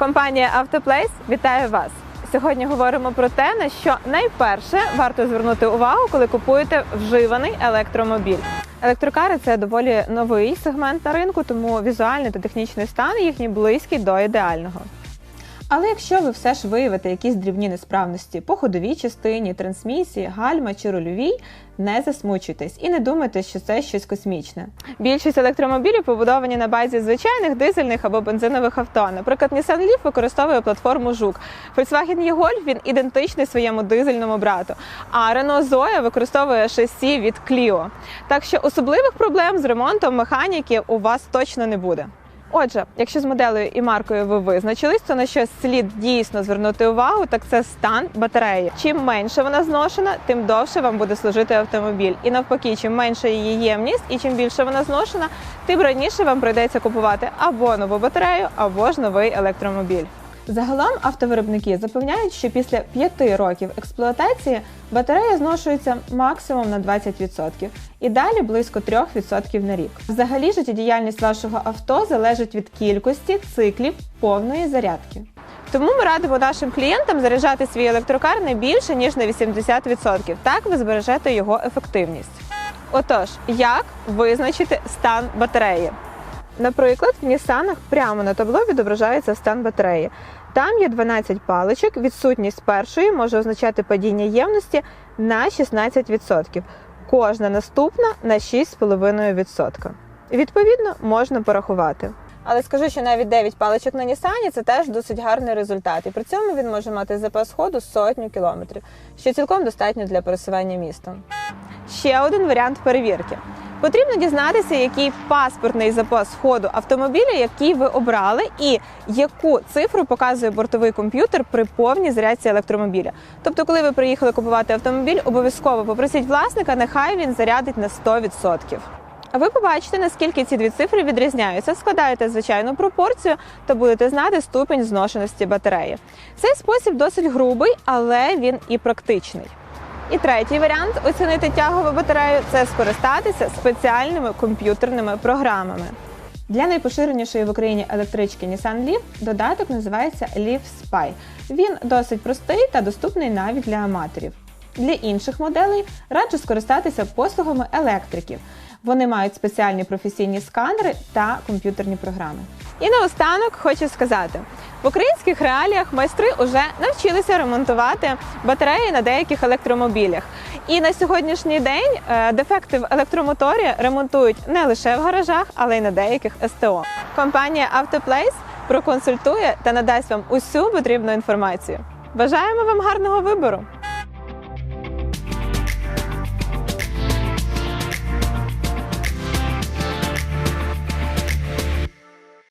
Компанія Автоплейс вітає вас. Сьогодні говоримо про те, на що найперше варто звернути увагу, коли купуєте вживаний електромобіль. Електрокари це доволі новий сегмент на ринку, тому візуальний та технічний стан їхній близький до ідеального. Але якщо ви все ж виявите якісь дрібні несправності по ходовій частині, трансмісії, гальма чи рульовій, не засмучуйтесь і не думайте, що це щось космічне. Більшість електромобілів побудовані на базі звичайних дизельних або бензинових авто. Наприклад, Nissan Leaf використовує платформу Жук. Volkswagen E-Golf він ідентичний своєму дизельному брату. А Renault Zoe використовує шасі від Clio. Так що особливих проблем з ремонтом механіки у вас точно не буде. Отже, якщо з моделею і маркою ви визначились, то на що слід дійсно звернути увагу, так це стан батареї. Чим менше вона зношена, тим довше вам буде служити автомобіль. І навпаки, чим менша її ємність і чим більше вона зношена, тим раніше вам прийдеться купувати або нову батарею, або ж новий електромобіль. Загалом автовиробники запевняють, що після 5 років експлуатації батарея зношується максимум на 20% і далі близько 3% на рік. Взагалі життєдіяльність вашого авто залежить від кількості циклів повної зарядки. Тому ми радимо нашим клієнтам заряджати свій електрокар не більше ніж на 80%. Так ви збережете його ефективність. Отож, як визначити стан батареї? Наприклад, в Нісанах прямо на табло відображається стан батареї. Там є 12 паличок, відсутність першої може означати падіння ємності на 16%. Кожна наступна на 6,5%. Відповідно, можна порахувати. Але скажу, що навіть 9 паличок на Нісані це теж досить гарний результат. І при цьому він може мати запас ходу сотню кілометрів, що цілком достатньо для пересування містом. Ще один варіант перевірки. Потрібно дізнатися, який паспортний запас ходу автомобіля, який ви обрали, і яку цифру показує бортовий комп'ютер при повній зарядці електромобіля. Тобто, коли ви приїхали купувати автомобіль, обов'язково попросіть власника, нехай він зарядить на 100%. А ви побачите, наскільки ці дві цифри відрізняються. Складаєте звичайну пропорцію та будете знати ступень зношеності батареї. Цей спосіб досить грубий, але він і практичний. І третій варіант оцінити тягову батарею це скористатися спеціальними комп'ютерними програмами. Для найпоширенішої в Україні електрички Nissan Leaf додаток називається Leaf Spy. Він досить простий та доступний навіть для аматорів. Для інших моделей раджу скористатися послугами електриків. Вони мають спеціальні професійні сканери та комп'ютерні програми. І наостанок хочу сказати: в українських реаліях майстри вже навчилися ремонтувати батареї на деяких електромобілях. І на сьогоднішній день е, дефекти в електромоторі ремонтують не лише в гаражах, але й на деяких СТО. Компанія Автоплейс проконсультує та надасть вам усю потрібну інформацію. Бажаємо вам гарного вибору!